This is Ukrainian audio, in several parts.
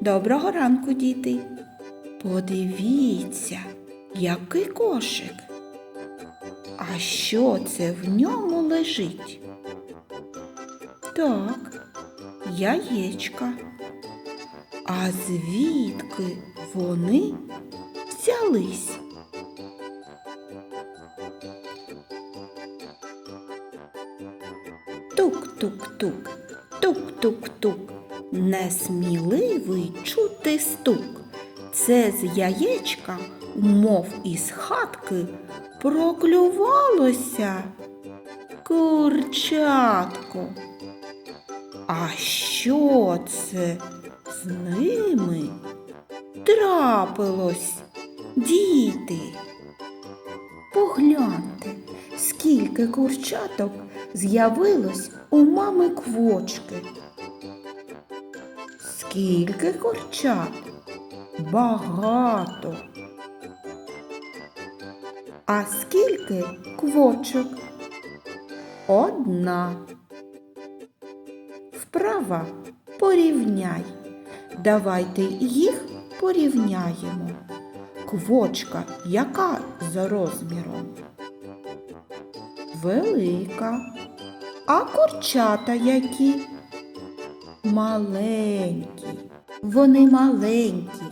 Доброго ранку, діти. Подивіться, який кошик. А що це в ньому лежить? Так, яєчка. А звідки вони взялись? Тук-тук-тук, тук-тук-тук, несміливий чути стук. Це з яєчка, мов із хатки, проклювалося курчатко. А що це з ними трапилось, діти? Погляньте, скільки курчаток з'явилось у мами квочки. Скільки курчат? Багато. А скільки квочок? Одна. Вправа порівняй. Давайте їх порівняємо. Квочка яка за розміром? Велика. А курчата які? Маленькі. Вони маленькі.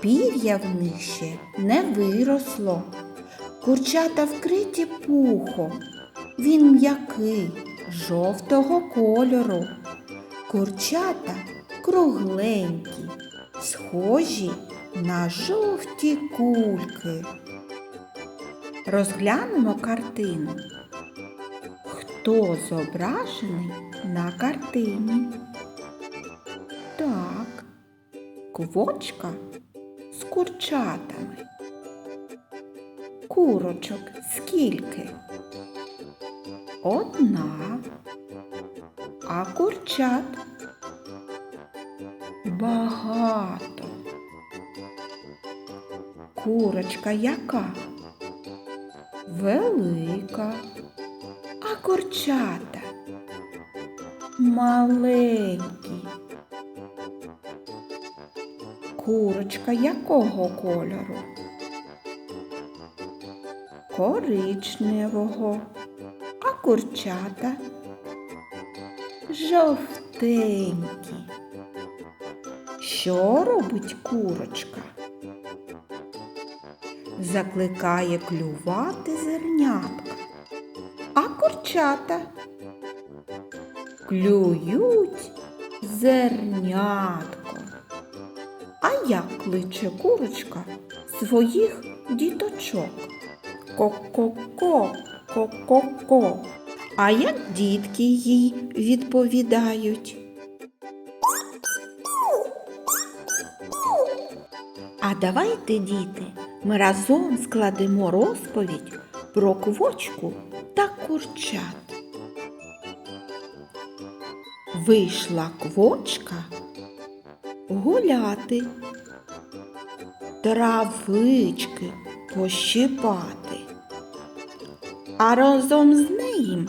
Пір'я в них ще не виросло. Курчата вкриті пухом. Він м'який, жовтого кольору. Курчата кругленькі, схожі на жовті кульки. Розглянемо картину. Хто зображений на картині? Квочка з курчатами. Курочок скільки? Одна. А курчат багато. Курочка яка? Велика. А курчата маленькі. Курочка якого кольору? Коричневого. А курчата жовтенькі. Що робить курочка? Закликає клювати зернятка. А курчата клюють зернятко. Як кличе курочка своїх діточок? Ко-ко-ко, ко-ко-ко. А як дітки їй відповідають? А давайте, діти, ми разом складемо розповідь про квочку та курчат. Вийшла квочка гуляти, травички пощипати, а разом з нею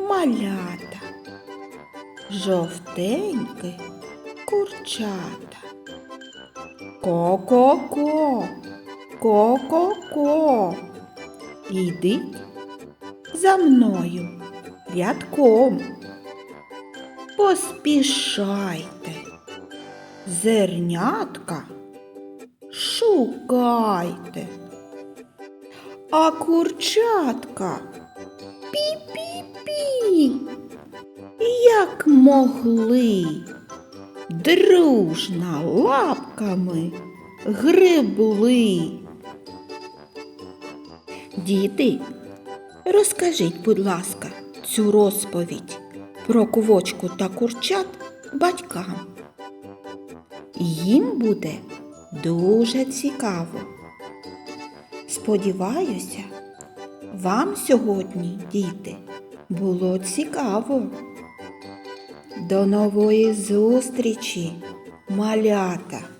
малята, жовтенькі курчата. Ко-ко-ко, ко-ко-ко. Ідіть за мною рядком. Поспішайте, зернятка шукайте. А курчатка пі-пі-пі, як могли дружно лапками гребли. Діти, розкажіть, будь ласка, цю розповідь про квочку та курчат батькам. Їм буде дуже цікаво. Сподіваюся, вам сьогодні, діти, було цікаво. До нової зустрічі, малята!